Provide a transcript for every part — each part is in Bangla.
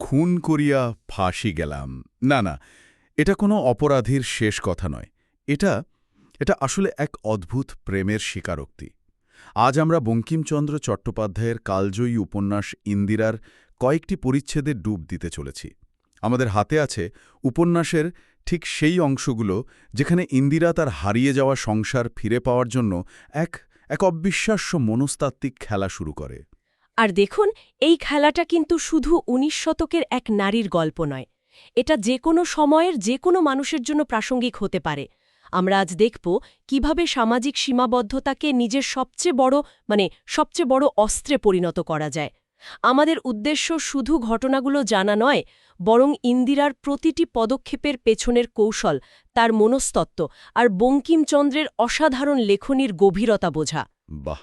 খুন করিয়া ফাঁসি গেলাম। না না, এটা কোনো অপরাধীর শেষ কথা নয়। এটা এটা আসলে এক অদ্ভুত প্রেমের স্বীকারোক্তি। আজ আমরা বঙ্কিমচন্দ্র চট্টোপাধ্যায়ের কালজয়ী উপন্যাস ইন্দিরার কয়েকটি পরিচ্ছেদে ডুব দিতে চলেছি। আমাদের হাতে আছে উপন্যাসের ঠিক সেই অংশগুলো যেখানে ইন্দিরা তার হারিয়ে যাওয়া সংসার ফিরে পাওয়ার জন্য এক এক অবিশ্বাস্য মনস্তাত্ত্বিক খেলা শুরু করে। আর দেখুন, এই খেলাটা কিন্তু শুধু উনিশ শতকের এক নারীর গল্প নয়। এটা যে কোনো সময়ের যে কোনো মানুষের জন্য প্রাসঙ্গিক হতে পারে। আমরা আজ দেখব কীভাবে সামাজিক সীমাবদ্ধতাকে নিজের সবচেয়ে বড় মানে সবচেয়ে বড় অস্ত্রে পরিণত করা যায়। আমাদের উদ্দেশ্য শুধু ঘটনাগুলো জানা নয়, বরং ইন্দিরার প্রতিটি পদক্ষেপের পেছনের কৌশল, তার মনস্তত্ত্ব আর বঙ্কিমচন্দ্রের অসাধারণ লেখনীর গভীরতা বোঝা। বাহ!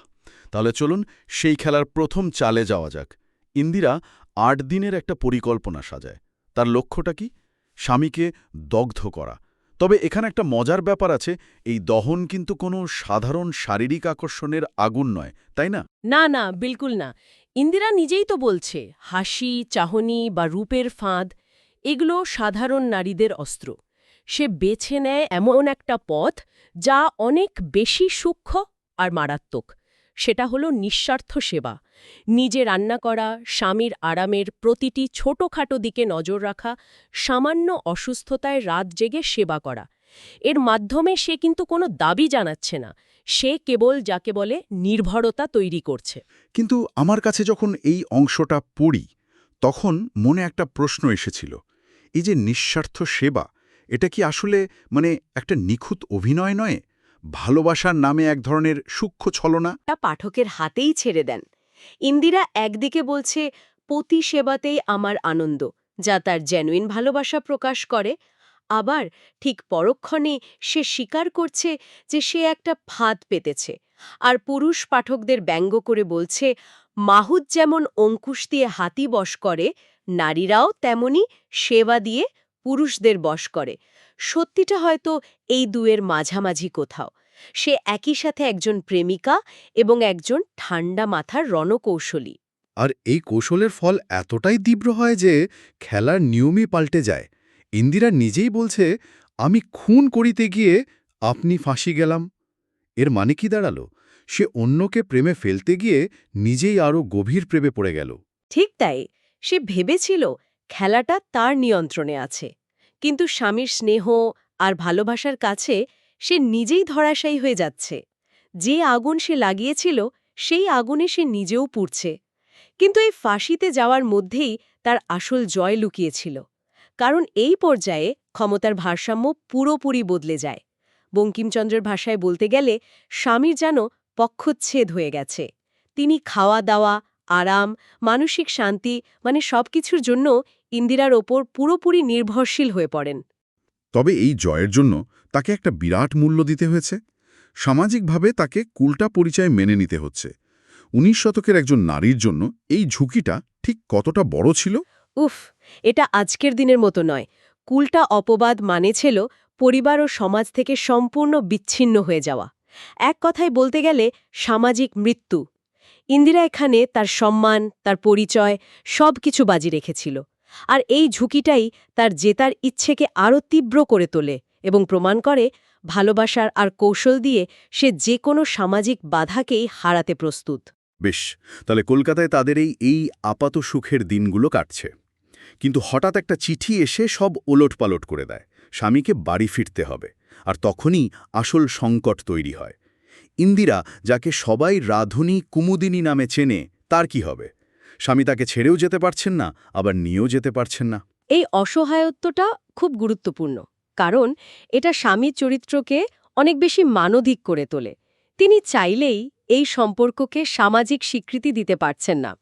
তাহলে চলুন সেই খেলার প্রথম চালে যাওয়া যাক। ইন্দিরা আট দিনের একটা পরিকল্পনা সাজায়। তার লক্ষ্যটা কি? স্বামীকে দগ্ধ করা। তবে এখানে একটা মজার ব্যাপার আছে, এই দহন কিন্তু কোনো সাধারণ শারীরিক আকর্ষণের আগুন নয়, তাই না? না না, বিলকুল না। ইন্দিরা নিজেই তো বলছে, হাসি, চাহনি বা রূপের ফাঁদ, এগুলো সাধারণ নারীদের অস্ত্র। সে বেছে নেয় এমন একটা পথ যা অনেক বেশি সূক্ষ্ম আর মারাত্মক। সেটা হলো নিঃস্বার্থ সেবা। নিজে রান্না করা, স্বামীর আরামের প্রতিটি ছোটখাটো দিকে নজর রাখা, সামান্য অসুস্থতায় রাত জেগে সেবা করা। এর মাধ্যমে সে কিন্তু কোনো দাবি জানাচ্ছে না। সে কেবল যাকে বলে নির্ভরতা তৈরি করছে। কিন্তু আমার কাছে যখন এই অংশটা পড়ি, তখন মনে একটা প্রশ্ন এসেছিল। এই যে নিঃস্বার্থ সেবা, এটা কি আসলে মানে একটা নিখুঁত অভিনয় নয়? ভালোবাসার নামে এক ধরনের সূক্ষ্ম ছলনা? তা পাঠকের হাতেই ছেড়ে দেন। ইন্দিরা একদিকে বলছে, পতি সেবাতেই আমার আনন্দ, যা তার জেনুইন ভালোবাসা প্রকাশ করে। আবার ঠিক পরক্ষণে সে স্বীকার করছে যে সে একটা ফাঁদ পেতেছে। আর পুরুষ পাঠকদের ব্যঙ্গ করে বলছে মাহুদ যেমন অঙ্কুশ দিয়ে হাতি বশ করে, নারীরাও তেমনি সেবা দিয়ে পুরুষদের বশ করে। সত্যিটা হয়তো এই দুয়ের মাঝামাঝি কোথাও। সে একই সাথে একজন প্রেমিকা এবং একজন ঠান্ডা মাথার রণকৌশলী। আর এই কৌশলের ফল এতটাই তীব্র হয় যে খেলার নিয়মই পাল্টে যায়। ইন্দিরা নিজেই বলছে আমি খুন করিতে গিয়ে আপনি ফাঁসি গেলাম। এর মানে কি দাঁড়াল? সে অন্যকে প্রেমে ফেলতে গিয়ে নিজেই আরও গভীর প্রেমে পড়ে গেল। ঠিক তাই। সে ভেবেছিল খেলাটা তার নিয়ন্ত্রণে আছে। কিন্তু স্বামীর স্নেহ আর ভালোবাসার কাছে সে নিজেই ধরাশায়ী হয়ে যাচ্ছে। যে আগুন সে লাগিয়েছিল, সেই আগুনে সে নিজেও পুড়ছে। কিন্তু এই ফাঁসিতে যাওয়ার মধ্যেই তার আসল জয় লুকিয়েছিল। কারণ এই পর্যায়ে ক্ষমতার ভারসাম্য পুরোপুরি বদলে যায়। বঙ্কিমচন্দ্রের ভাষায় বলতে গেলে, স্বামীর যেন পক্ষচ্ছেদ হয়ে গেছে। তিনি খাওয়া দাওয়া আরাম, মানসিক শান্তি মানে সবকিছুর জন্য ইন্দিরার ওপর পুরোপুরি নির্ভরশীল হয়ে পড়েন। তবে এই জয়ের জন্য তাকে একটা বিরাট মূল্য দিতে হয়েছে। সামাজিকভাবে তাকে কুলটা পরিচয় মেনে নিতে হচ্ছে। উনিশ শতকের একজন নারীর জন্য এই ঝুঁকিটা ঠিক কতটা বড় ছিল? উফ এটা আজকের দিনের মতো নয়। কুলটা অপবাদ মানে ছিল পরিবার ও সমাজ থেকে সম্পূর্ণ বিচ্ছিন্ন হয়ে যাওয়া। এক কথায় বলতে গেলে সামাজিক মৃত্যু। ইন্দিরা এখানে তার সম্মান তার পরিচয় সব কিছু বাজি রেখেছিল। আর এই ঝুঁকিটাই তার জেতার ইচ্ছেকে আরও তীব্র করে তোলে এবং প্রমাণ করে ভালোবাসার আর কৌশল দিয়ে সে যে কোনো সামাজিক বাধাকেই হারাতে প্রস্তুত। বেশ, তাহলে কলকাতায় তাদের এই এই আপাত সুখের দিনগুলো কাটছে। কিন্তু হঠাৎ একটা চিঠি এসে সব ওলটপালট করে দেয়, স্বামীকে বাড়ি ফিরতে হবে, আর তখনই আসল সংকট তৈরি হয়। ইন্দিরা, যাকে সবাই রাধুনী কুমুদিনী নামে চেনে, তার কি হবে? স্বামী তাকে ছেড়েও যেতে পারছেন না, আবার নিয়েও যেতে পারছেন না। এই অসহায়ত্বটা খুব গুরুত্বপূর্ণ, কারণ এটা স্বামীর চরিত্রকে অনেক বেশি মানধিক করে তোলে। তিনি চাইলেই এই সম্পর্ককে সামাজিক স্বীকৃতি দিতে পারছেন না।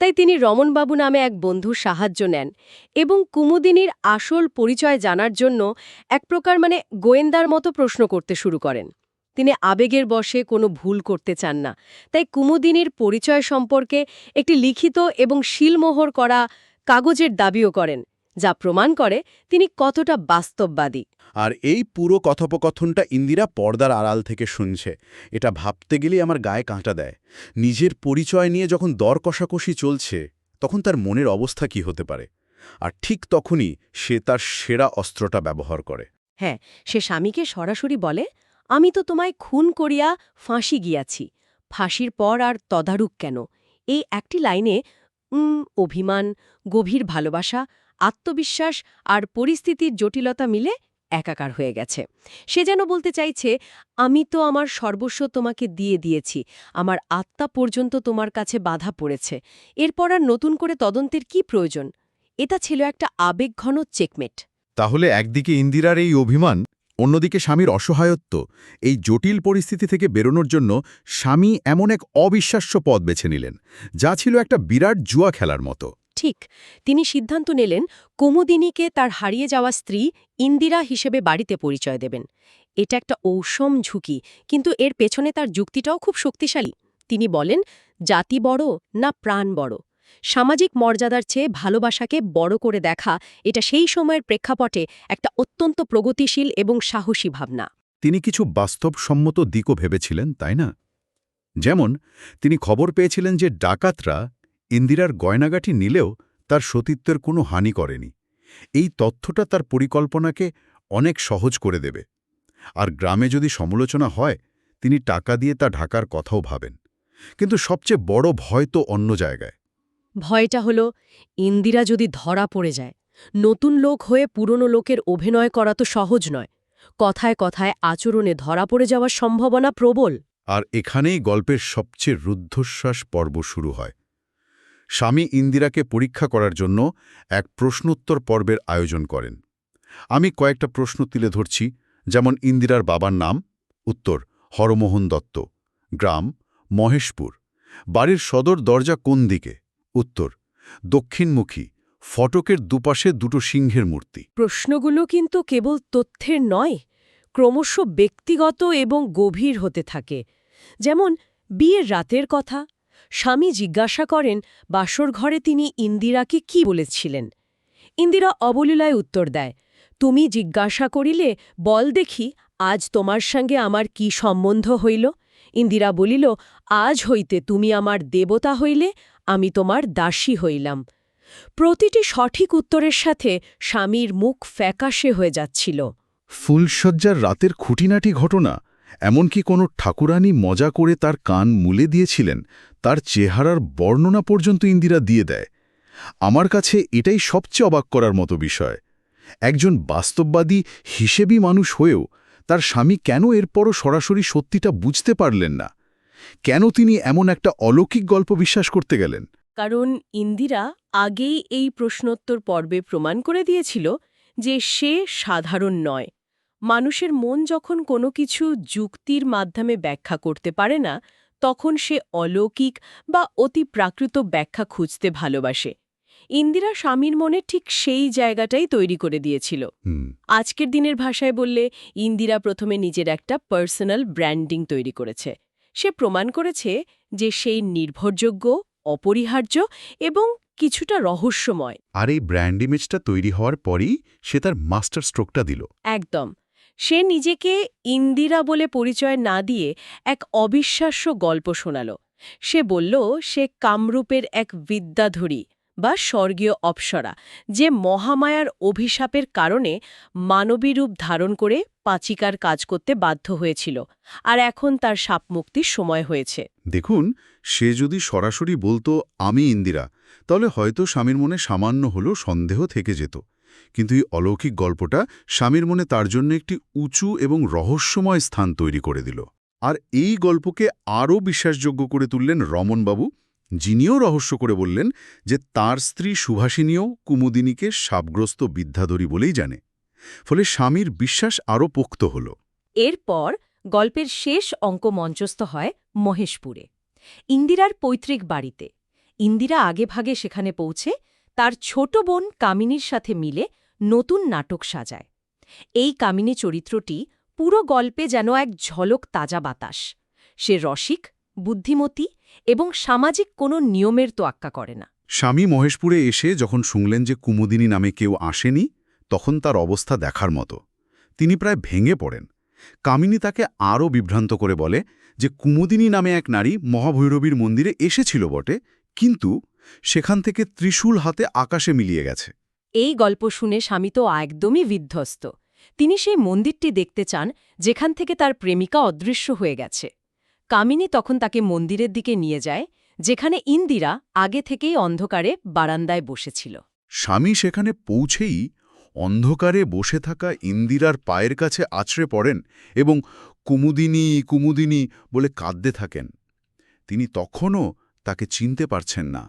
তাই তিনি রমনবাবু নামে এক বন্ধুর সাহায্য নেন এবং কুমুদিনীর আসল পরিচয় জানার জন্য এক প্রকার মানে গোয়েন্দার মতো প্রশ্ন করতে শুরু করেন। তিনি আবেগের বশে কোনো ভুল করতে চান না। তাই কুমুদিনীর পরিচয় সম্পর্কে একটি লিখিত এবং শিলমোহর করা কাগজের দাবিও করেন যা প্রমাণ করে তিনি কতটা বাস্তববাদী। আর এই পুরো কথোপকথনটা ইন্দিরা পর্দার আড়াল থেকে শুনছে। এটা ভাবতে গেলেই আমার গায়ে কাঁটা দেয়। নিজের পরিচয় নিয়ে যখন দর কষাকষি চলছে তখন তার মনের অবস্থা কি হতে পারে? আর ঠিক তখনই সে তার সেরা অস্ত্রটা ব্যবহার করে। হ্যাঁ সে স্বামীকে সরাসরি বলে আমি তো তোমায় খুন করিয়া ফাঁসি গিয়াছি, ফাঁসির পর আর তদারুক কেন? এই একটি লাইনে অভিমান, গভীর ভালোবাসা, আত্মবিশ্বাস আর পরিস্থিতির জটিলতা মিলে একাকার হয়ে গেছে। সে যেন বলতে চাইছে, আমি তো আমার সর্বস্ব তোমাকে দিয়ে দিয়েছি, আমার আত্মা পর্যন্ত তোমার কাছে বাধা পড়েছে, এরপর আর নতুন করে তদন্তের কি প্রয়োজন? এটা ছিল একটা আবেগঘন চেকমেট। তাহলে একদিকে ইন্দিরার এই অভিমান অন্যদিকে স্বামীর অসহায়ত্ব, এই জটিল পরিস্থিতি থেকে বেরোনোর জন্য স্বামী এমন এক অবিশ্বাস্য পথ বেছে নিলেন, যা ছিল একটা বিরাট জুয়া খেলার মতো। ঠিক, তিনি সিদ্ধান্ত নিলেন কুমুদিনীকে তার হারিয়ে যাওয়া স্ত্রী ইন্দিরা হিসেবে বাড়িতে পরিচয় দেবেন। এটা একটা ঔষম ঝুঁকি, কিন্তু এর পেছনে তার যুক্তিটাও খুব শক্তিশালী। তিনি বলেন, জাতি বড় না প্রাণ বড়। সামাজিক মর্যাদার চেয়ে ভালোবাসাকে বড় করে দেখা এটা সেই সময়ের প্রেক্ষাপটে একটা অত্যন্ত প্রগতিশীল এবং সাহসী ভাবনা। তিনি কিছু বাস্তবসম্মত দিকও ভেবেছিলেন, তাই না? যেমন, তিনি খবর পেয়েছিলেন যে ডাকাতরা ইন্দিরার গয়নাগাটি নিলেও তার সতীত্বের কোনো হানি করেনি। এই তথ্যটা তার পরিকল্পনাকে অনেক সহজ করে দেবে। আর গ্রামে যদি সমালোচনা হয়, তিনি টাকা দিয়ে তা ঢাকার কথাও ভাবেন। কিন্তু সবচেয়ে বড় ভয় তো অন্য জায়গায়। ভয়টা হলো, ইন্দিরা যদি ধরা পড়ে যায়, নতুন লোক হয়ে পুরনো লোকের অভিনয় করা তো সহজ নয়। কথায় কথায় আচরণে ধরা পড়ে যাওয়ার সম্ভাবনা প্রবল। আর এখানেই গল্পের সবচেয়ে রুদ্ধশ্বাস পর্ব শুরু হয়। স্বামী ইন্দিরাকে পরীক্ষা করার জন্য এক প্রশ্নোত্তর পর্বের আয়োজন করেন। আমি কয়েকটা প্রশ্ন তুলে ধরছি, যেমন ইন্দিরার বাবার নাম, উত্তর, হরমোহন দত্ত, গ্রাম, মহেশপুর, বাড়ির সদর দরজা কোন দিকে? উত্তর, দক্ষিণমুখী, ফটকের দুপাশে দুটো সিংহের মূর্তি। প্রশ্নগুলো কিন্তু কেবল তথ্যের নয়, ক্রমশ ব্যক্তিগত এবং গভীর হতে থাকে। যেমন, বিয়ের রাতের কথা, স্বামী জিজ্ঞাসা করেন, বাসর ঘরে তিনি ইন্দিরাকে কি বলেছিলেন? ইন্দিরা অবলীলায় উত্তর দেয়, তুমি জিজ্ঞাসা করিলে, বল দেখি, আজ তোমার সঙ্গে আমার কি সম্বন্ধ হইল? ইন্দিরা বলিল, আজ হইতে তুমি আমার দেবতা হইলে আমি তোমার দাসী হইলাম। প্রতিটি সঠিক উত্তরের সাথে স্বামীর মুখ ফ্যাকাশে হয়ে যাচ্ছিল। ফুলশয্যার রাতের খুঁটিনাটি ঘটনা, এমনকি কোনো ঠাকুরানী মজা করে তার কান মুলে দিয়েছিলেন, তার চেহারার বর্ণনা পর্যন্ত ইন্দিরা দিয়ে দেয়। আমার কাছে এটাই সবচেয়ে অবাক করার মতো বিষয়। একজন বাস্তববাদী, হিসেবি মানুষ হয়েও তার স্বামী কেন এরপরও সরাসরি সত্যিটা বুঝতে পারলেন না? কেন তিনি এমন একটা অলৌকিক গল্প বিশ্বাস করতে গেলেন? কারণ ইন্দিরা আগেই এই প্রশ্নোত্তর পর্বে প্রমাণ করে দিয়েছিল যে সে সাধারণ নয়। মানুষের মন যখন কোনো কিছু যুক্তির মাধ্যমে ব্যাখ্যা করতে পারে না তখন সে অলৌকিক বা অতি প্রাকৃত ব্যাখ্যা খুঁজতে ভালোবাসে। ইন্দিরা স্বামীর মনে ঠিক সেই জায়গাটাই তৈরি করে দিয়েছিল। আজকের দিনের ভাষায় বললে ইন্দিরা প্রথমে নিজের একটা পার্সোনাল ব্র্যান্ডিং তৈরি করেছে। সে প্রমাণ করেছে যে সেই নির্ভরযোগ্য অপরিহার্য এবং কিছুটা রহস্যময়। আর এই ব্র্যান্ড ইমেজটা তৈরি হওয়ার পরই সে তার মাস্টার স্ট্রোকটা দিল। একদম। সে নিজেকে ইন্দিরা বলে পরিচয় না দিয়ে এক অবিশ্বাস্য গল্প শোনাল। সে বলল সে কামরূপের এক বিদ্যাধরী। বা স্বর্গীয় অপ্সরা, যে মহামায়ার অভিশাপের কারণে মানবী রূপ ধারণ করে পাচিকার কাজ করতে বাধ্য হয়েছিল, আর এখন তার সাপমুক্তির সময় হয়েছে। দেখুন, সে যদি সরাসরি বলতো, আমি ইন্দিরা, তাহলে হয়তো স্বামীর মনে সামান্য হলেও সন্দেহ থেকে যেত। কিন্তু এই অলৌকিক গল্পটা স্বামীর মনে তার জন্য একটি উঁচু এবং রহস্যময় স্থান তৈরি করে দিল। আর এই গল্পকে আরও বিশ্বাসযোগ্য করে তুললেন রমনবাবু যিনিও রহস্য করে বললেন যে তার স্ত্রী সুভাষিনীও কুমুদিনীকে সাপগ্রস্ত বিদ্যাধরী বলেই জানে। ফলে স্বামীর বিশ্বাস আরও পোক্ত হল। এরপর গল্পের শেষ অঙ্ক মঞ্চস্থ হয় মহেশপুরে। ইন্দিরার পৈতৃক বাড়িতে। ইন্দিরা আগেভাগে সেখানে পৌঁছে তার ছোট বোন কামিনীর সাথে মিলে নতুন নাটক সাজায়। এই কামিনী চরিত্রটি পুরো গল্পে যেন এক ঝলক তাজা বাতাস। সে রসিক, বুদ্ধিমতী এবং সামাজিক কোনো নিয়মের তো তোয়াক্কা করে না। স্বামী মহেশপুরে এসে যখন শুনলেন যে কুমুদিনী নামে কেউ আসেনি তখন তার অবস্থা দেখার মতো। তিনি প্রায় ভেঙে পড়েন। কামিনী তাকে আরও বিভ্রান্ত করে বলে যে কুমুদিনী নামে এক নারী মহাভৈরবীর মন্দিরে এসেছিল বটে কিন্তু সেখান থেকে ত্রিশূল হাতে আকাশে মিলিয়ে গেছে। এই গল্প শুনে স্বামী তো একদমই বিধ্বস্ত। তিনি সেই মন্দিরটি দেখতে চান যেখান থেকে তার প্রেমিকা অদৃশ্য হয়ে গেছে। কামিনী তখন তাকে মন্দিরের দিকে নিয়ে যায় যেখানে ইন্দিরা আগে থেকেই অন্ধকারে বারান্দায় বসেছিল। স্বামী সেখানে পৌঁছেই অন্ধকারে বসে থাকা ইন্দিরার পায়ের কাছে আছড়ে পড়েন এবং কুমুদিনী কুমুদিনী বলে কাঁদতে থাকেন। তিনি তখনও তাকে চিনতে পারছেন না।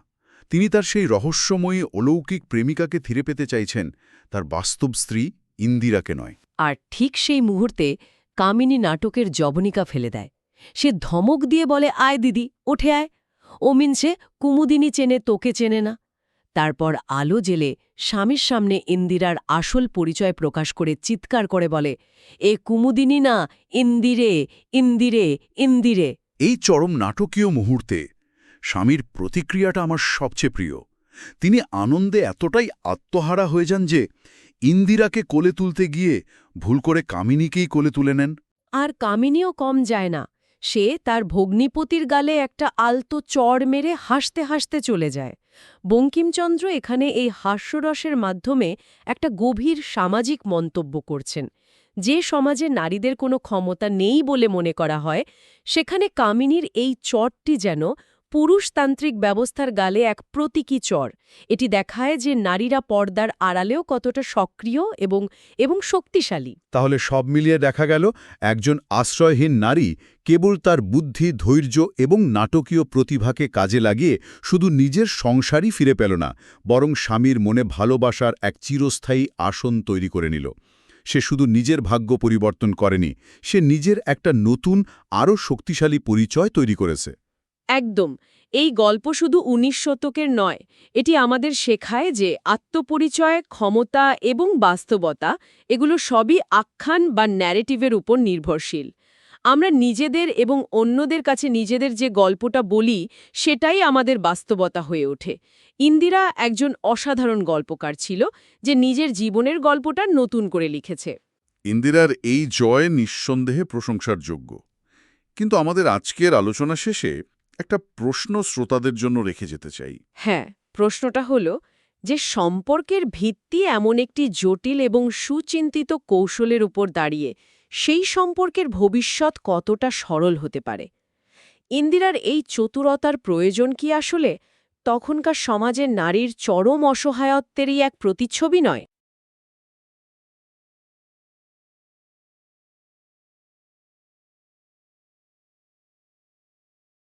তিনি তার সেই রহস্যময়ী অলৌকিক প্রেমিকাকে ফিরে পেতে চাইছেন তার বাস্তব স্ত্রী ইন্দিরাকে নয়। আর ঠিক সেই মুহূর্তে কামিনী নাটকের জবনিকা ফেলে দেয়। সে ধমক দিয়ে বলে আয় দিদি ওঠে আয়। ও মিনছে কুমুদিনী চেনে তোকে চেনে না। তারপর আলো জেলে স্বামীর সামনে ইন্দিরার আসল পরিচয় প্রকাশ করে চিৎকার করে বলে এ কুমুদিনী না ইন্দিরে ইন্দিরে ইন্দিরে। এই চরম নাটকীয় মুহূর্তে স্বামীর প্রতিক্রিয়াটা আমার সবচেয়ে প্রিয়। তিনি আনন্দে এতটাই আত্মহারা হয়ে যান যে ইন্দিরাকে কোলে তুলতে গিয়ে ভুল করে কামিনীকেই কোলে তুলে নেন। আর কামিনীও কম যায় না। সে তার ভগ্নিপতির গালে একটা আলতো চড় মেরে হাসতে হাসতে চলে যায়। বঙ্কিমচন্দ্র এখানে এই হাস্যরসের মাধ্যমে একটা গভীর সামাজিক মন্তব্য করছেন। যে সমাজে নারীদের কোনো ক্ষমতা নেই বলে মনে করা হয়, সেখানে কামিনীর এই চটটি যেন পুরুষতান্ত্রিক ব্যবস্থার গালে এক প্রতীকী চর। এটি দেখায় যে নারীরা পর্দার আড়ালেও কতটা সক্রিয় এবং এবং শক্তিশালী। তাহলে সব মিলিয়ে দেখা গেল, একজন আশ্রয়হীন নারী কেবল তার বুদ্ধি, ধৈর্য এবং নাটকীয় প্রতিভাকে কাজে লাগিয়ে শুধু নিজের সংসারই ফিরে পেল না, বরং স্বামীর মনে ভালোবাসার এক চিরস্থায়ী আসন তৈরি করে নিল। সে শুধু নিজের ভাগ্য পরিবর্তন করেনি, সে নিজের একটা নতুন, আরও শক্তিশালী পরিচয় তৈরি করেছে। একদম, এই গল্প শুধু উনিশ শতকের নয়, এটি আমাদের শেখায় যে আত্মপরিচয়, ক্ষমতা এবং বাস্তবতা, এগুলো সবই আখ্যান বা ন্যারেটিভের উপর নির্ভরশীল। আমরা নিজেদের এবং অন্যদের কাছে নিজেদের যে গল্পটা বলি, সেটাই আমাদের বাস্তবতা হয়ে ওঠে। ইন্দিরা একজন অসাধারণ গল্পকার ছিল, যে নিজের জীবনের গল্পটা নতুন করে লিখেছে। ইন্দিরার এই জয় নিঃসন্দেহে প্রশংসার যোগ্য। কিন্তু আমাদের আজকের আলোচনা শেষে একটা প্রশ্ন শ্রোতাদের জন্য রেখে যেতে চাই। হ্যাঁ প্রশ্নটা হলো যে সম্পর্কের ভিত্তি এমন একটি জটিল এবং সুচিন্তিত কৌশলের উপর দাঁড়িয়ে সেই সম্পর্কের ভবিষ্যৎ কতটা সরল হতে পারে? ইন্দিরার এই চতুরতার প্রয়োজন কি আসলে? তখনকার সমাজের নারীর চরম অসহায়ত্বেরই এক প্রতিচ্ছবি নয়?